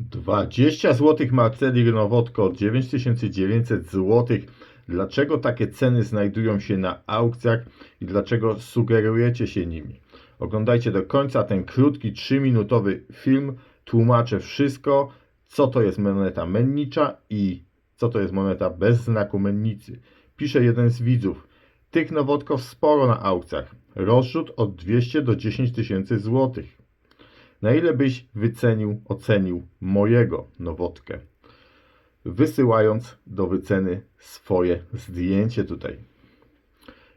20 zł Marceli Nowotko, 9900 zł. Dlaczego takie ceny znajdują się na aukcjach i dlaczego sugerujecie się nimi? Oglądajcie do końca ten krótki 3-minutowy film. Tłumaczę wszystko, co to jest moneta mennicza i co to jest moneta bez znaku mennicy. Pisze jeden z widzów. Tych nowotków sporo na aukcjach. Rozrzut od 200 do 10 tysięcy złotych. Na ile byś wycenił, ocenił mojego nowotkę? Wysyłając do wyceny swoje zdjęcie tutaj.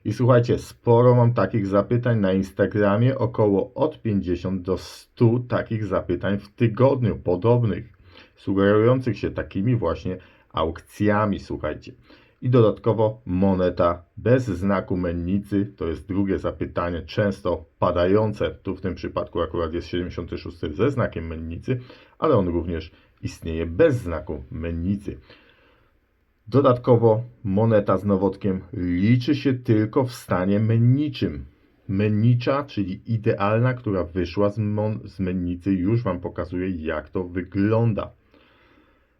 I słuchajcie, sporo mam takich zapytań na Instagramie, około od 50 do 100 takich zapytań w tygodniu, podobnych, sugerujących się takimi właśnie aukcjami, słuchajcie. I dodatkowo moneta bez znaku mennicy, to jest drugie zapytanie, często padające, tu w tym przypadku akurat jest 76 ze znakiem mennicy, ale on również istnieje bez znaku mennicy. Dodatkowo moneta z nowotkiem liczy się tylko w stanie menniczym. Mennicza, czyli idealna, która wyszła z, mon- z mennicy, już Wam pokazuję jak to wygląda.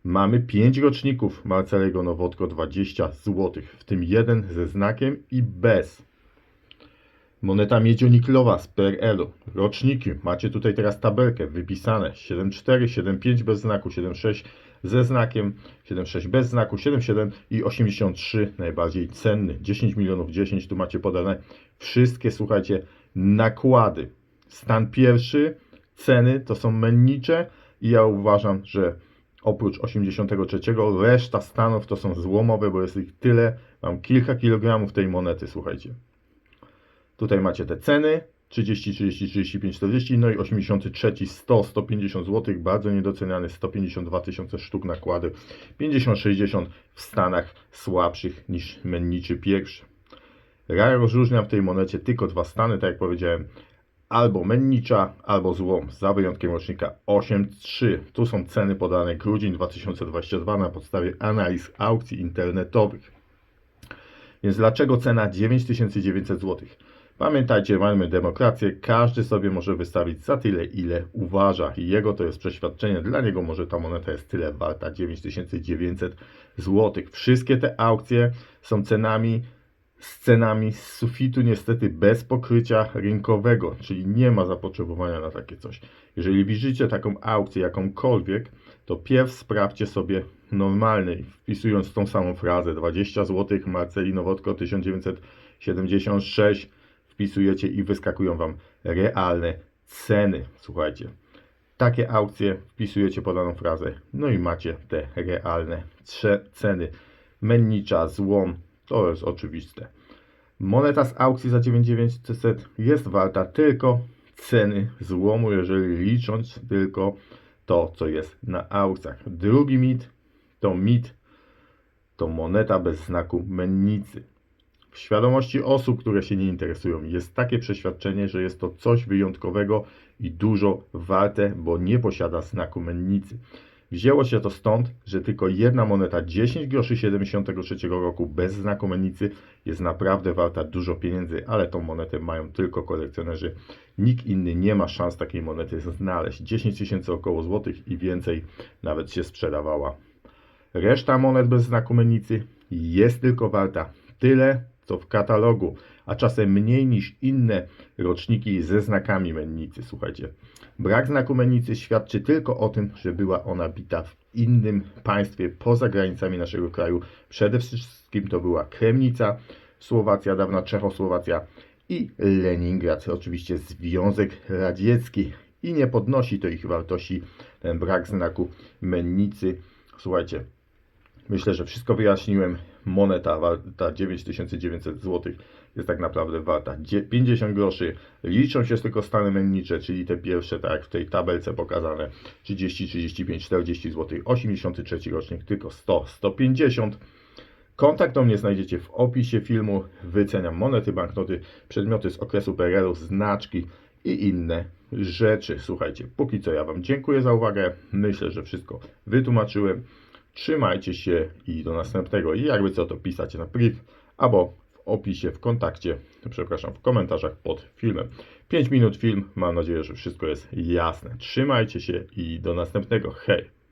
Mamy 5 roczników Marcelego Nowotko 20 zł, w tym jeden ze znakiem i bez. Moneta miedzioniklowa z PRL-u. Roczniki. Macie tutaj teraz tabelkę wypisane. 7,4, 7,5 bez znaku, 7,6 ze znakiem, 7,6 bez znaku, 7,7 i 83 najbardziej cenny. 10 milionów 10 tu macie podane wszystkie, słuchajcie, nakłady. Stan pierwszy, ceny to są mennicze i ja uważam, że oprócz 83 reszta stanów to są złomowe, bo jest ich tyle. Mam kilka kilogramów tej monety, słuchajcie. Tutaj macie te ceny. 30, 30, 35, 40, no i 83, 100, 150 zł, bardzo niedoceniany, 152 tysiące sztuk nakłady, 50, 60 w Stanach słabszych niż menniczy pierwszy. Ja rozróżniam w tej monecie tylko dwa stany, tak jak powiedziałem, albo mennicza, albo złom, za wyjątkiem rocznika 8.3. Tu są ceny podane grudzień 2022 na podstawie analiz aukcji internetowych. Więc dlaczego cena 9900 zł? Pamiętajcie, mamy demokrację, każdy sobie może wystawić za tyle, ile uważa i jego to jest przeświadczenie, dla niego może ta moneta jest tyle warta, 9900 zł. Wszystkie te aukcje są cenami, z cenami z sufitu niestety bez pokrycia rynkowego, czyli nie ma zapotrzebowania na takie coś. Jeżeli widzicie taką aukcję jakąkolwiek, to pierw sprawdźcie sobie normalny, wpisując tą samą frazę 20 zł, Marceli Nowotko 1976, wpisujecie i wyskakują Wam realne ceny. Słuchajcie, takie aukcje wpisujecie podaną frazę, no i macie te realne ceny. Mennicza, złom, to jest oczywiste. Moneta z aukcji za 9900 jest warta tylko ceny złomu, jeżeli licząc tylko to, co jest na aukcjach. Drugi mit to mit, to moneta bez znaku mennicy. W świadomości osób, które się nie interesują, jest takie przeświadczenie, że jest to coś wyjątkowego i dużo warte, bo nie posiada znaku mennicy. Wzięło się to stąd, że tylko jedna moneta 10 groszy 73 roku bez znaku mennicy jest naprawdę warta dużo pieniędzy, ale tą monetę mają tylko kolekcjonerzy. Nikt inny nie ma szans takiej monety znaleźć. 10 tysięcy około złotych i więcej nawet się sprzedawała. Reszta monet bez znaku mennicy jest tylko warta tyle, co w katalogu, a czasem mniej niż inne roczniki ze znakami mennicy. Słuchajcie, brak znaku mennicy świadczy tylko o tym, że była ona bita w innym państwie poza granicami naszego kraju. Przede wszystkim to była Kremnica, Słowacja, dawna Czechosłowacja i Leningrad, oczywiście Związek Radziecki. I nie podnosi to ich wartości, ten brak znaku mennicy. Słuchajcie, Myślę, że wszystko wyjaśniłem. Moneta warta 9900 zł jest tak naprawdę warta dzie- 50 groszy. Liczą się tylko stany mennicze, czyli te pierwsze, tak jak w tej tabelce pokazane 30, 35, 40 zł. 83 rocznik tylko 100, 150. Kontakt do mnie znajdziecie w opisie filmu. Wyceniam monety, banknoty, przedmioty z okresu PRL-u, znaczki i inne rzeczy. Słuchajcie, póki co ja Wam dziękuję za uwagę. Myślę, że wszystko wytłumaczyłem. Trzymajcie się i do następnego. I jakby co to pisacie na priv albo w opisie, w kontakcie, przepraszam, w komentarzach pod filmem. 5 minut film. Mam nadzieję, że wszystko jest jasne. Trzymajcie się i do następnego. Hej!